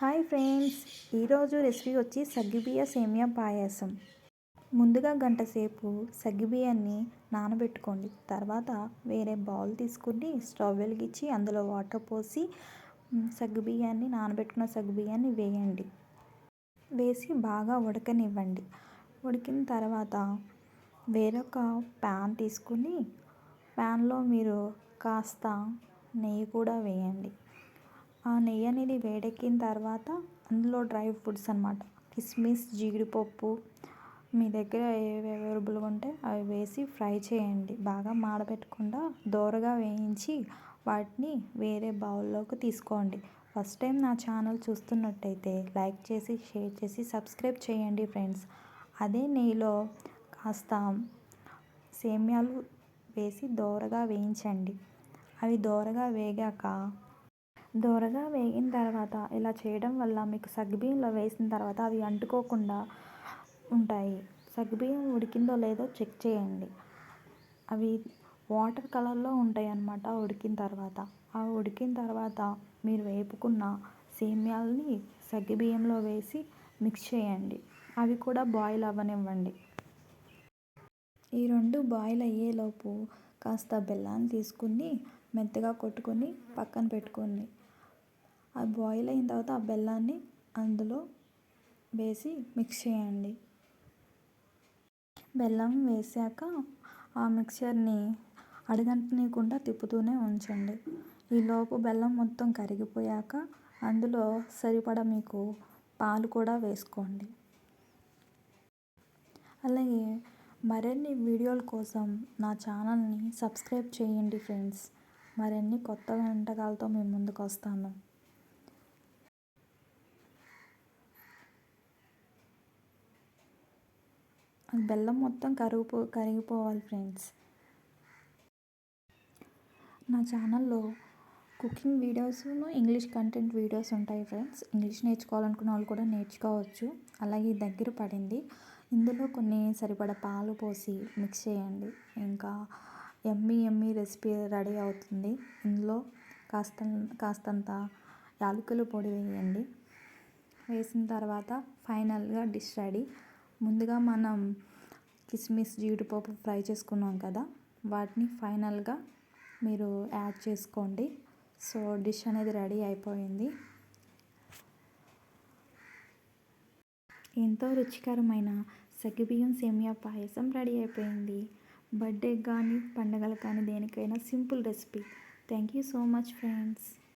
Hi friends ఈరోజు recipe వచ్చి సగ్గిబియ్య సేమియా పాయసం. ముందుగా గంట సేపు సగ్గిబియ్యాన్ని నానబెట్టుకోండి. తర్వాత వేరే బౌల్ తీసుకుని స్టవ్ వెలిగించి అందులో వాటర్ పోసి సగ్గుబియ్యాన్ని నానబెట్టుకున్న సగ్గుబియ్యాన్ని వేయండి. వేసి బాగా ఉడకనివ్వండి. ఉడికిన తర్వాత వేరొక ప్యాన్ తీసుకుని ప్యాన్లో మీరు కాస్త నెయ్యి కూడా వేయండి. ఆ నెయ్యి అనేది వేడెక్కిన తర్వాత అందులో డ్రై ఫ్రూట్స్ అనమాట కిస్మిస్ జీడిపప్పు మీ దగ్గర ఏవి అవైలబుల్గా ఉంటే అవి వేసి ఫ్రై చేయండి. బాగా మాడబెట్టకుండా దోరగా వేయించి వాటిని వేరే బౌల్లోకి తీసుకోండి. ఫస్ట్ టైం నా ఛానల్ చూస్తున్నట్టయితే లైక్ చేసి షేర్ చేసి సబ్స్క్రైబ్ చేయండి ఫ్రెండ్స్. అదే నెయ్యిలో కాస్త సేమ్యాలు వేసి దోరగా వేయించండి. అవి దోరగా వేగాక దోరగా వేగిన తర్వాత ఇలా చేయడం వల్ల మీకు సగ్గుబియ్యంలో వేసిన తర్వాత అవి అంటుకోకుండా ఉంటాయి. సగ్గుబియ్యం ఉడికిందో లేదో చెక్ చేయండి. అవి వాటర్ కలర్లో ఉంటాయి అన్నమాట ఉడికిన తర్వాత. ఆ ఉడికిన తర్వాత మీరు వేపుకున్న సేమ్యాలని సగ్గుబియ్యంలో వేసి మిక్స్ చేయండి. అవి కూడా బాయిల్ అవ్వనివ్వండి. ఈ రెండు బాయిల్ అయ్యేలోపు కాస్త బెల్లాన్ని తీసుకుని మెత్తగా కొట్టుకొని పక్కన పెట్టుకోండి. అది బాయిల్ అయిన తర్వాత ఆ బెల్లాన్ని అందులో వేసి మిక్స్ చేయండి. బెల్లం వేసాక ఆ మిక్చర్ని అడగంటనీయకుండా తిప్పుతూనే ఉంచండి. ఈలోపు బెల్లం మొత్తం కరిగిపోయాక అందులో సరిపడా మీకు పాలు కూడా వేసుకోండి. అలాగే మరిన్ని వీడియోల కోసం నా ఛానల్ని సబ్స్క్రైబ్ చేయండి ఫ్రెండ్స్. మరిన్ని కొత్త వంటకాలతో మేము ముందుకు వస్తాను. బెల్లం మొత్తం కరిగిపో కరిగిపోవాలి ఫ్రెండ్స్. నా ఛానల్లో కుకింగ్ వీడియోస్ను ఇంగ్లీష్ కంటెంట్ వీడియోస్ ఉంటాయి ఫ్రెండ్స్. ఇంగ్లీష్ నేర్చుకోవాలనుకున్న వాళ్ళు కూడా నేర్చుకోవచ్చు. అలాగే దగ్గర పడింది. ఇందులో కొన్ని సరిపడ పాలు పోసి మిక్స్ చేయండి. ఇంకా ఎమ్మి ఎమ్మి రెసిపీ రెడీ అవుతుంది. ఇందులో కాస్త కాస్తంత యాలకుల పొడి వేయండి. వేసిన తర్వాత ఫైనల్గా డిష్ రెడీ. ముందుగా మనం కిస్మిస్ జీడిపప్పు ఫ్రై చేసుకున్నాం కదా వాటిని ఫైనల్గా మీరు యాడ్ చేసుకోండి. సో డిష్ అనేది రెడీ అయిపోయింది. ఎంతో రుచికరమైన సగ్గుబియ్యం సేమియా పాయసం రెడీ అయిపోయింది. బర్త్డే కానీ పండగలు కానీ దేనికైనా simple recipe. Thank you so much friends.